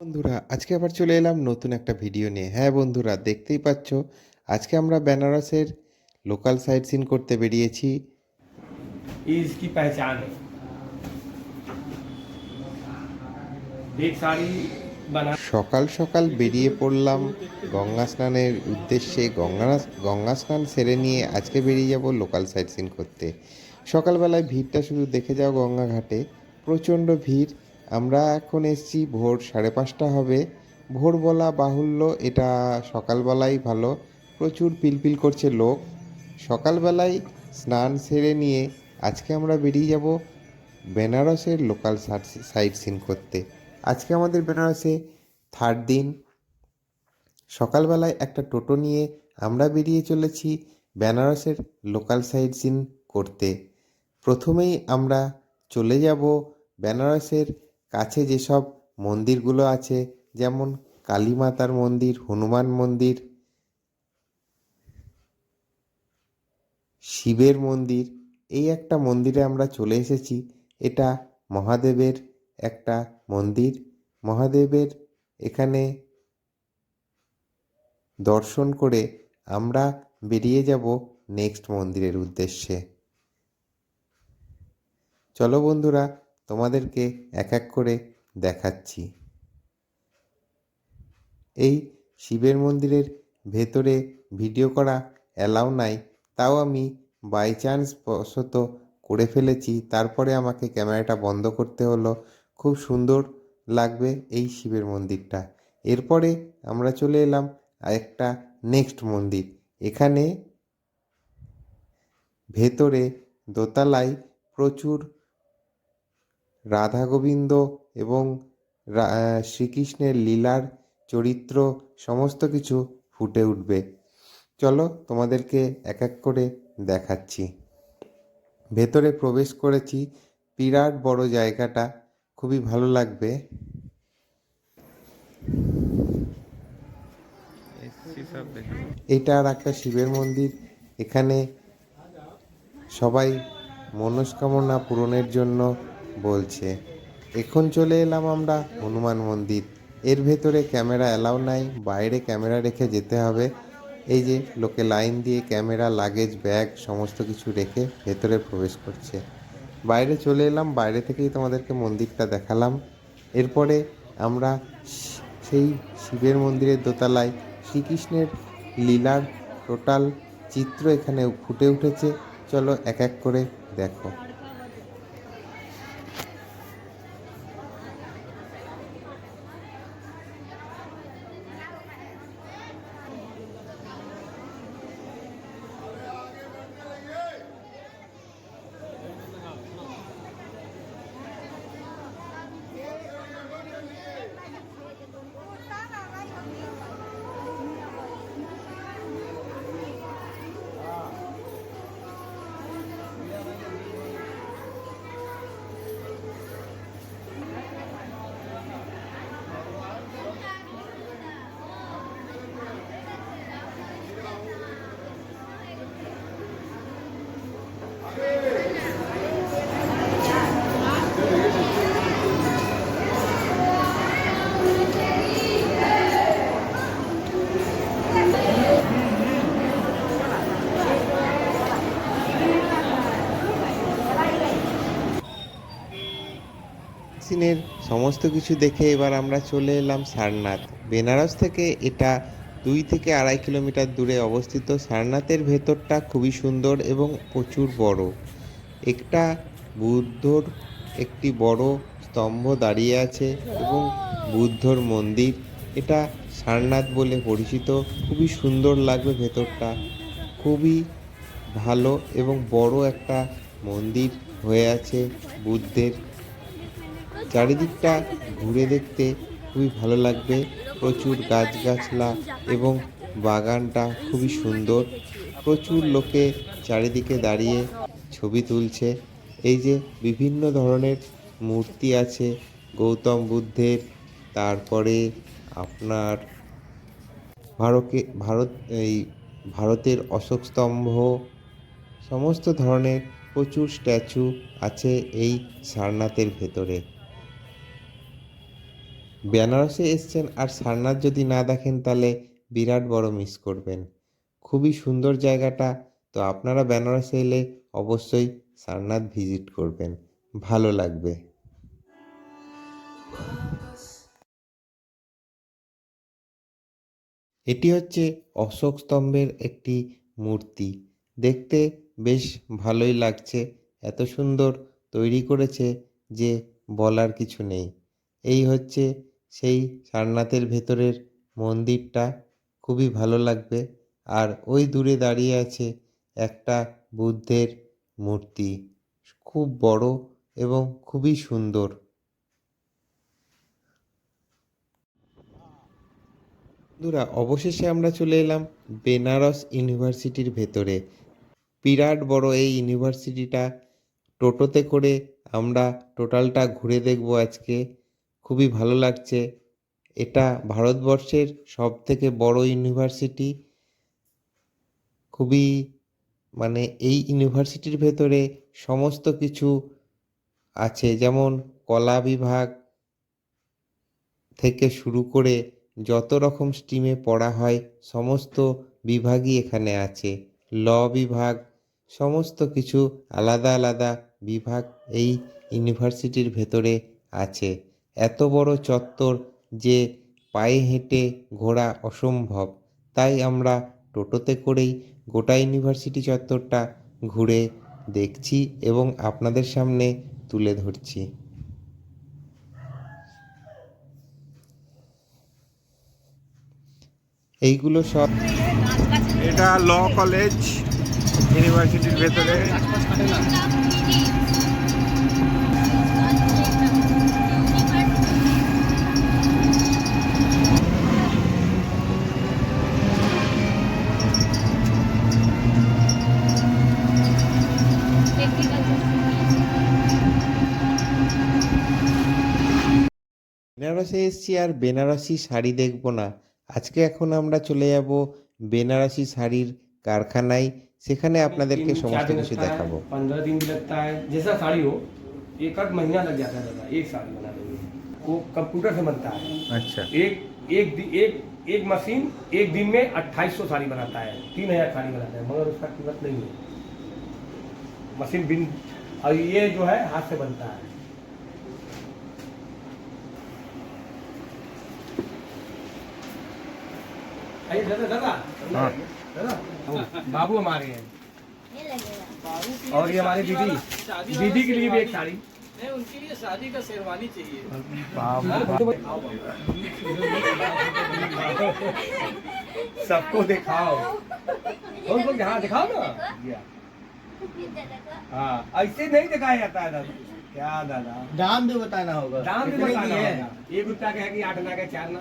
বন্ধুরা আজকে আবার চলে এলাম নতুন একটা ভিডিও নিয়ে হ্যাঁ বন্ধুরা দেখতেই পাচ্ছ আজকে আমরা বেনারসের লোকাল সাইট সিন করতে বেরিয়েছি ये इसकी पहचान है एक साड़ी बना সকাল সকাল বেরিয়ে পড়লাম গঙ্গা স্নানের উদ্দেশ্যে গঙ্গা গঙ্গা স্নান সেরে নিয়ে আজকে বেরিয়ে যাব লোকাল সাইট সিন করতে সকালবেলায় ভিড়টা শুধু দেখে যাও গঙ্গা ঘাটে প্রচণ্ড ভিড় আমরা এখন এসছি ভোর সাড়ে পাঁচটা হবে। ভোর বলা বাহুল্য, এটা সকালবেলাই ভালো। প্রচুর পিলপিল করছে লোক। সকালবেলায় স্নান সেরে নিয়ে আজকে আমরা বেরিয়ে যাব বেনারসের লোকাল সাইট সিন করতে। আজকে আমাদের বেনারসে থার্ড দিন। সকালবেলায় একটা টোটো নিয়ে আমরা বেরিয়ে চলেছি বেনারসের লোকাল সাইট সিন করতে। প্রথমেই আমরা চলে যাব বেনারসের কাছে যেসব মন্দিরগুলো আছে, যেমন কালী মাতার মন্দির, হনুমান মন্দির, শিবের মন্দির, এই একটা মন্দিরে আমরা চলে এসেছি। এটা মহাদেবের একটা মন্দির। মহাদেবের এখানে দর্শন করে আমরা বেরিয়ে যাব নেক্সট মন্দিরের উদ্দেশ্যে। চলো বন্ধুরা তোমাদেরকে এক এক করে দেখাচ্ছি। এই শিবের মন্দিরের ভেতরে ভিডিও করা অ্যালাউ নাই, তাও আমি বাই চান্স বশত করে ফেলেছি। তারপরে আমাকে ক্যামেরাটা বন্ধ করতে হলো। খুব সুন্দর লাগবে এই শিবের মন্দিরটা। এরপরে আমরা চলে এলাম একটা নেক্সট মন্দির। এখানে ভেতরে দোতলায় প্রচুর রাধা গোবিন্দ এবং শ্রীকৃষ্ণের লীলার চরিত্র সমস্ত কিছু ফুটে উঠবে। চলো তোমাদেরকে এক এক করে দেখাচ্ছি। ভেতরে প্রবেশ করেছি। বিরাট বড় জায়গাটা খুবই ভালো লাগবে। এটা আর একটা শিবের মন্দির। এখানে সবাই মনস্কামনা পূরণের জন্য বলছে, এখন চলে এলাম আমরা হনুমান মন্দির। এর ভেতরে ক্যামেরা অ্যালাউ নাই, বাইরে ক্যামেরা রেখে যেতে হবে। এই যে লোকে লাইন দিয়ে ক্যামেরা, লাগেজ, ব্যাগ সমস্ত কিছু রেখে ভেতরে প্রবেশ করছে। বাইরে চলে এলাম, বাইরে থেকেই তোমাদেরকে মন্দিরটা দেখালাম। এরপরে আমরা সেই শিবের মন্দিরের দোতলায় শ্রীকৃষ্ণের লীলার টোটাল চিত্র এখানে ফুটে উঠেছে। চলো এক এক করে দেখো। সিনের সমস্ত কিছু দেখে এবার আমরা চলে এলাম সারনাথ। বেনারস থেকে এটা দুই থেকে আড়াই কিলোমিটার দূরে অবস্থিত। সারনাথের ভেতরটা খুবই সুন্দর এবং প্রচুর বড়। একটা বুদ্ধর একটি বড় স্তম্ভ দাঁড়িয়ে আছে এবং বুদ্ধর মন্দির। এটা সারনাথ বলে পরিচিত। খুবই সুন্দর লাগবে ভেতরটা। খুবই ভালো এবং বড় একটা মন্দির হয়ে আছে বুদ্ধের চারিদিকটা ঘুরে দেখতে খুবই ভালো লাগবে। প্রচুর গাছগাছলা এবং বাগানটা খুবই সুন্দর। প্রচুর লোকে চারিদিকে দাঁড়িয়ে ছবি তুলছে। এই যে বিভিন্ন ধরনের মূর্তি আছে, গৌতম বুদ্ধের, তারপরে আপনার ভারকে, ভারত, এই ভারতের অশোক স্তম্ভ, সমস্ত ধরনের প্রচুর স্ট্যাচু আছে এই সারনাথের ভেতরে। বেনারসে এসছেন আর সারনাথ যদি না দেখেন, তাহলে বিরাট বড় মিস করবেন। খুবই সুন্দর জায়গাটা। তো আপনারা বেনারসে এলে অবশ্যই সারনাথ ভিজিট করবেন। ভালো লাগবে। এটি হচ্ছে অশোক স্তম্ভের একটি মূর্তি। দেখতে বেশ ভালোই লাগছে। এত সুন্দর তৈরি করেছে যে বলার কিছু নেই। এই হচ্ছে সেই সারনাথের ভেতরের মন্দিরটা খুবই ভালো লাগবে। আর ওই দূরে দাঁড়িয়ে আছে একটা বুদ্ধের মূর্তি। খুব বড় এবং খুবই সুন্দর। বন্ধুরা, অবশেষে আমরা চলে এলাম বেনারস ইউনিভার্সিটির ভেতরে। বিরাট বড় এই ইউনিভার্সিটিটা। টোটোতে করে আমরা টোটালটা ঘুরে দেখব আজকে। খুবই ভালো লাগছে। এটা ভারতবর্ষের সব থেকে বড় ইউনিভার্সিটি খুবই মানে এই ইউনিভার্সিটির ভেতরে সমস্ত কিছু আছে। যেমন কলা বিভাগ থেকে শুরু করে যত রকম স্ট্রিমে পড়া হয়, সমস্ত বিভাগই এখানে আছে। ল বিভাগ, সমস্ত কিছু আলাদা আলাদা বিভাগ এই ইউনিভার্সিটির ভেতরে আছে। এত বড় চত্বর যে পায়ে হেঁটে ঘোরা অসম্ভব। তাই আমরা টোটোতে করেই গোটা ইউনিভার্সিটি চত্বরটা ঘুরে দেখছি এবং আপনাদের সামনে তুলে ধরছি। এইগুলো সব এটা ল কলেজ, ইউনিভার্সিটির ভেতরে। বেনারসে এসেছি আর বেনারসি শাড়ি দেখব না আজকে এখন আমরা চলে যাব বেনারসি শাড়ির কারখানায় সেখানে আপনাদেরকে तीन- সমস্ত चार दिन কিছু लगता है, দেখাবো पंद्रह दिन भी लगता है जैसा साड़ी हो एक आध महीना लग जाता है दादा एक साड़ी बनाने में वो कंप्यूटर से बनता है আচ্ছা एक एक दि- एक एक मशीन एक दिन में 2800 साड़ी बनाता है तीन हजार साड़ी बनाता है मगर उसका कीमत नहीं है मशीन बिन और ये जो है हाथ से बनता है हाँ। दादा बाबू हमारे हैं। और ये हमारी दीदी। दीदी के लिए भी एक साड़ी। नहीं उनके लिए शादी का शेरवानी चाहिए। सबको दिखाओ। उनको यहाँ दिखाओ ना। हाँ ऐसे नहीं दिखाया जाता है दादा। क्या दादा? दाम भी बताना होगा। दाम भी बताना है होगा। एक रुपया का है कि आठ ना का चार ना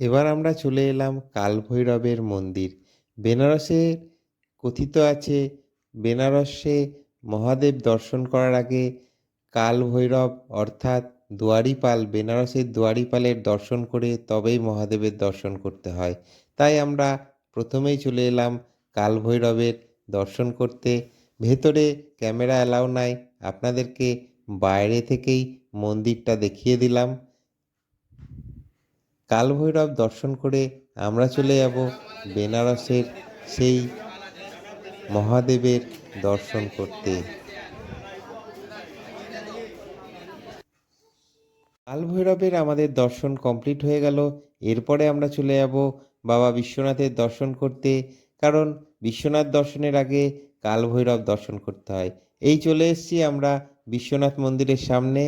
এবার আমরা চলে এলাম কালভৈরবের মন্দির। বেনারসে কথিত আছে, বেনারসে মহাদেব দর্শন করার আগে কালভৈরব অর্থাৎ দুয়ারিপাল, বেনারসের দুয়ারিপালের দর্শন করে তবেই মহাদেবের দর্শন করতে হয়। তাই আমরা প্রথমেই চলে এলাম কালভৈরবের দর্শন করতে। ভেতরে ক্যামেরা অ্যালাউ নাই, আপনাদেরকে বাইরে থেকেই মন্দিরটা দেখিয়ে দিলাম। কালভৈরব দর্শন করে আমরা চলে যাব বেনারসের সেই মহাদেবের দর্শন করতে। কালভৈরবের আমাদের দর্শন কমপ্লিট হয়ে গেল। এরপরে আমরা চলে যাব বাবা বিশ্বনাথের দর্শন করতে, কারণ বিশ্বনাথ দর্শনের আগে কালভৈরব দর্শন করতে হয়। এই চলে এসেছি আমরা বিশ্বনাথ মন্দিরের সামনে।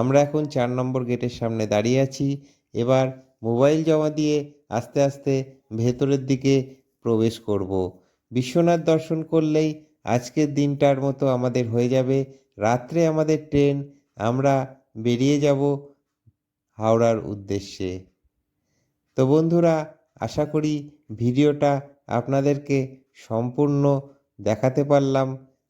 আমরা এখন চার নম্বর গেটের সামনে দাঁড়িয়ে আছি। এবার মোবাইল জমা দিয়ে আস্তে আস্তে ভেতরের দিকে প্রবেশ করব। বিশ্বনাথ দর্শন করলেই আজকের দিনটার মতো আমাদের হয়ে যাবে। রাত্রে আমাদের ট্রেন, আমরা বেরিয়ে যাব হাওড়ার উদ্দেশ্যে। তো বন্ধুরা, আশা করি ভিডিওটা আপনাদেরকে সম্পূর্ণ দেখাতে পারলাম।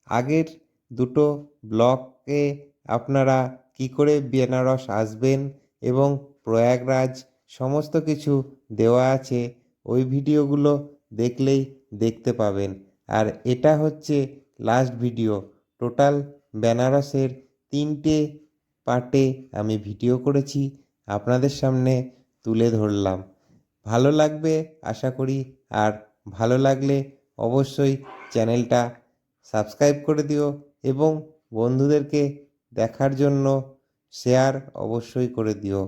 আগের দুটো ব্লকে আপনারা কি করে বেনারস আসবেন এবং প্রয়াগরাজ সমস্ত কিছু দেওয়া আছে, ওই ভিডিওগুলো দেখলেই দেখতে পাবেন। আর এটা হচ্ছে লাস্ট ভিডিও টোটাল বেনারসের তিনটে পার্টে আমি ভিডিও করেছি, আপনাদের সামনে তুলে ধরলাম। ভালো লাগবে আশা করি, আর ভালো লাগলে অবশ্যই চ্যানেলটা সাবস্ক্রাইব করে দিও এবং বন্ধুদেরকে দেখার জন্য শেয়ার অবশ্যই করে দিও।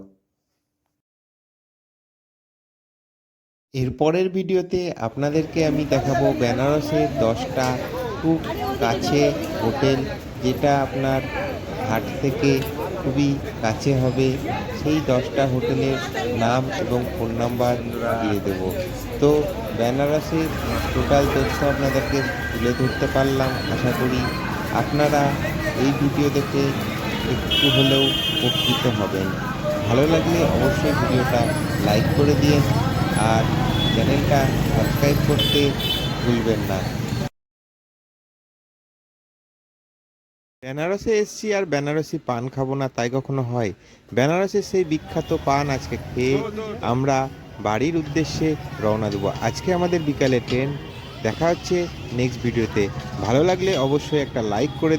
এরপরের ভিডিওতে আপনাদেরকে আমি দেখাবো বেনারসের দশটা খুব কাছে হোটেল যেটা আপনার ঘাট থেকে খুবই কাছে হবে। সেই দশটা হোটেলের নাম এবং ফোন নাম্বার দিয়ে দেব। তো বেনারসের টোটাল তথ্য আপনাদেরকে তুলে ধরতে পারলাম, আশা করি আপনারা এই ভিডিও দেখে একটু হলেও উপকৃত হবেন। ভালো লাগলে অবশ্যই ভিডিওটা লাইক করে দিয়ে আর চ্যানেলটা সাবস্ক্রাইব করতে ভুলবেন না। বেনারসে এসছি আর বেনারসি পান খাব না, তাই কখনো হয়। বেনারসের সেই বিখ্যাত পান আজকে খেয়ে আমরা বাড়ির উদ্দেশ্যে রওনা দেবো। আজকে আমাদের বিকালে ট্রেন দেখা হচ্ছে নেক্সট ভিডিওতে ভালো লাগলে অবশ্যই একটা লাইক করে